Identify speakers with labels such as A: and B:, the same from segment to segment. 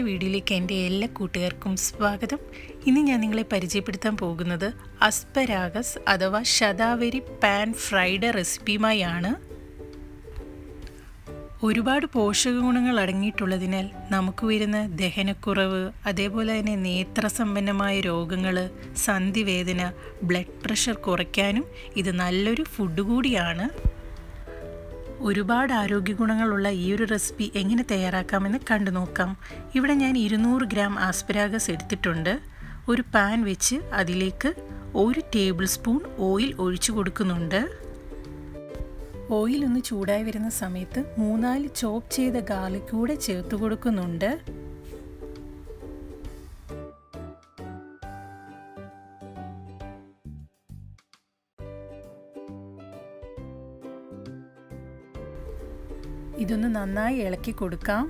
A: വീഡിയോയിലേക്ക് എന്റെ എല്ലാ കൂട്ടുകാർക്കും സ്വാഗതം. ഇന്ന് ഞാൻ നിങ്ങളെ പരിചയപ്പെടുത്താൻ പോകുന്നത് അസ്പരാഗസ് അഥവാ ശതാവരി പാൻ ഫ്രൈഡ് റെസിപ്പിയുമായാണ്. ഒരുപാട് പോഷക ഗുണങ്ങൾ അടങ്ങിയിട്ടുള്ളതിനാൽ നമുക്ക് വരുന്ന ദഹനക്കുറവ് അതേപോലെ തന്നെ നേത്രസമ്പന്നമായ രോഗങ്ങൾ സന്ധിവേദന ബ്ലഡ് പ്രഷർ കുറയ്ക്കാനും ഇത് നല്ലൊരു ഫുഡ് കൂടിയാണ്. ഒരുപാട് ആരോഗ്യ ഗുണങ്ങളുള്ള ഈ ഒരു റെസിപ്പി എങ്ങനെ തയ്യാറാക്കാമെന്ന് കണ്ടു നോക്കാം. ഇവിടെ ഞാൻ ഇരുന്നൂറ് ഗ്രാം ആസ്പരാഗസ് എടുത്തിട്ടുണ്ട്. ഒരു പാൻ വെച്ച് അതിലേക്ക് ഒരു ടേബിൾ സ്പൂൺ ഓയിൽ ഒഴിച്ചു കൊടുക്കുന്നുണ്ട്. ഓയിൽ ഒന്ന് ചൂടായി വരുന്ന സമയത്ത് മൂന്നാൽ ചോപ്പ് ചെയ്ത ഗാർലിക് കൂടെ ചേർത്ത് കൊടുക്കുന്നുണ്ട്. ഇതൊന്ന് നന്നായി ഇളക്കി കൊടുക്കാം.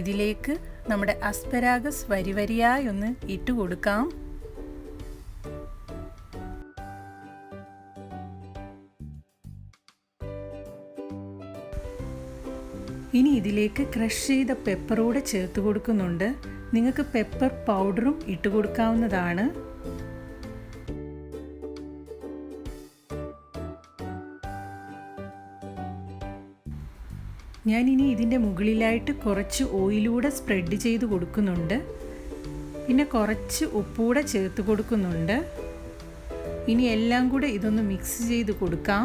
A: ഇതിലേക്ക് നമ്മുടെ അസ്പരാഗസ് വരി വരിയായി ഒന്ന് ഇട്ട് കൊടുക്കാം. ഇനി ഇതിലേക്ക് ക്രഷ് ചെയ്ത പെപ്പറൂടെ ചേർത്ത് കൊടുക്കുന്നുണ്ട്. നിങ്ങൾക്ക് പെപ്പർ പൗഡറും ഇട്ട് കൊടുക്കാവുന്നതാണ്. ഞാനിനി ഇതിന്റെ മുകളിലായിട്ട് കുറച്ച് ഓയിലൂടെ സ്പ്രെഡ് ചെയ്ത് കൊടുക്കുന്നുണ്ട്. പിന്നെ കുറച്ച് ഉപ്പൂടെ ചേർത്ത് കൊടുക്കുന്നുണ്ട്. ഇനി എല്ലാം കൂടെ ഇതൊന്ന് മിക്സ് ചെയ്ത് കൊടുക്കാം.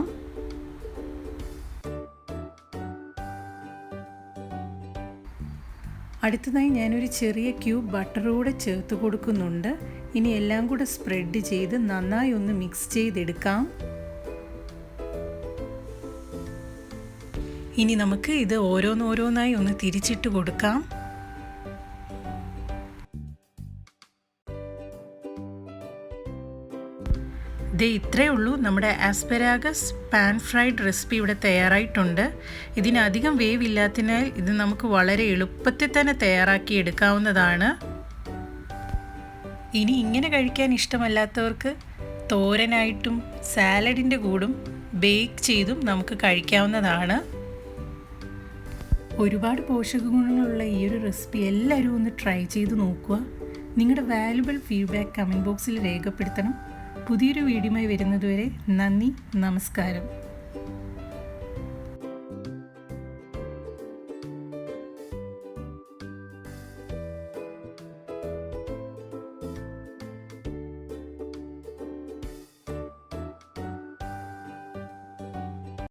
A: അടുത്തതായി ഞാനൊരു ചെറിയ ക്യൂബ് ബട്ടറൂടെ ചേർത്ത് കൊടുക്കുന്നുണ്ട്. ഇനി എല്ലാം കൂടെ സ്പ്രെഡ് ചെയ്ത് നന്നായി ഒന്ന് മിക്സ് ചെയ്തെടുക്കാം. ഇനി നമുക്ക് ഇത് ഓരോന്നോരോന്നായി ഒന്ന് തിരിച്ചിട്ട് കൊടുക്കാം. ഇത് ഇത്രയേ ഉള്ളൂ. നമ്മുടെ ആസ്പെരാഗസ് പാൻ ഫ്രൈഡ് റെസിപ്പി ഇവിടെ തയ്യാറായിട്ടുണ്ട്. ഇതിനധികം വേവ് ഇല്ലാത്തതിനാൽ ഇത് നമുക്ക് വളരെ എളുപ്പത്തിൽ തന്നെ തയ്യാറാക്കി എടുക്കാവുന്നതാണ്. ഇനി ഇങ്ങനെ കഴിക്കാൻ ഇഷ്ടമല്ലാത്തവർക്ക് തോരനായിട്ടും സാലഡിന്റെ കൂടും ബേക്ക് ചെയ്തും നമുക്ക് കഴിക്കാവുന്നതാണ്. ഒരുപാട് പോഷക ഗുണങ്ങളുള്ള ഈ ഒരു റെസിപ്പി എല്ലാവരും ഒന്ന് ട്രൈ ചെയ്ത് നോക്കുക. നിങ്ങളുടെ വാല്യുബിൾ ഫീഡ്ബാക്ക് കമന്റ് ബോക്സിൽ രേഖപ്പെടുത്തണം. പുതിയൊരു വീഡിയോയുമായി വരുന്നതുവരെ നന്ദി നമസ്കാരം.